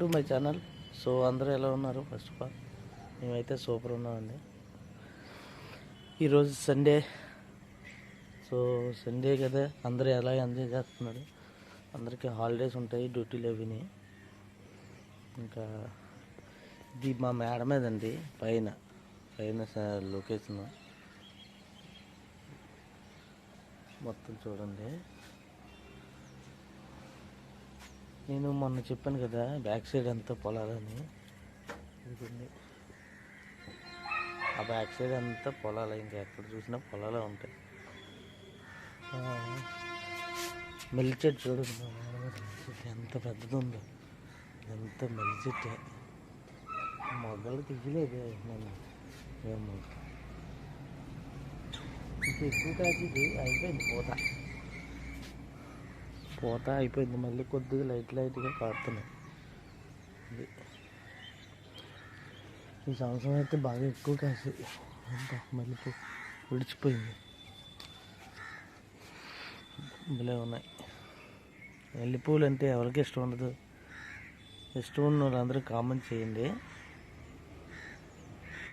To my channel so అందరూ ఎలా ఉన్నారు? ఫస్ట్ ఆఫ్ ఆల్ మేమైతే సూపర్ ఉన్నామండి. ఈరోజు సండే సో సండే కదా అందరూ ఎలా ఎంజాయ్ చేస్తున్నారు? అందరికీ హాలిడేస్ ఉంటాయి డ్యూటీలు అవిని. ఇంకా ఇది మా మేడం మీదండి పైన పైన లొకేషన్ మొత్తం చూడండి. నేను మొన్న చెప్పాను కదా బ్యాక్ సైడ్ అంతా పొలాలని. ఆ బ్యాక్ సైడ్ అంతా పొలాలు ఇంకా ఎక్కడ చూసినా పొలాలే ఉంటాయి. ఆ, చెట్టు చూడండి ఎంత పెద్దది ఉందో ఎంత మల్లి చెట్టే. మొగ్గలు తీయలేదు నేను. మేము ఇంకా ఎక్కువ కాదు అయిపోయింది పోతా. పూత అయిపోయింది. మళ్ళీ కొద్దిగా లైట్ లైట్గా కాడుతున్నాయి ఇది. ఈ సంవత్సరం అయితే బాగా ఎక్కువ కాసి. అంతా మళ్ళీ పూ- విడిచిపోయింది. భలే ఉన్నాయి. మల్లెపూలు అంటే ఎవరికి ఇష్టం ఉండదు. ఇష్టం ఉన్న వాళ్ళందరూ కామెంట్ చేయండి.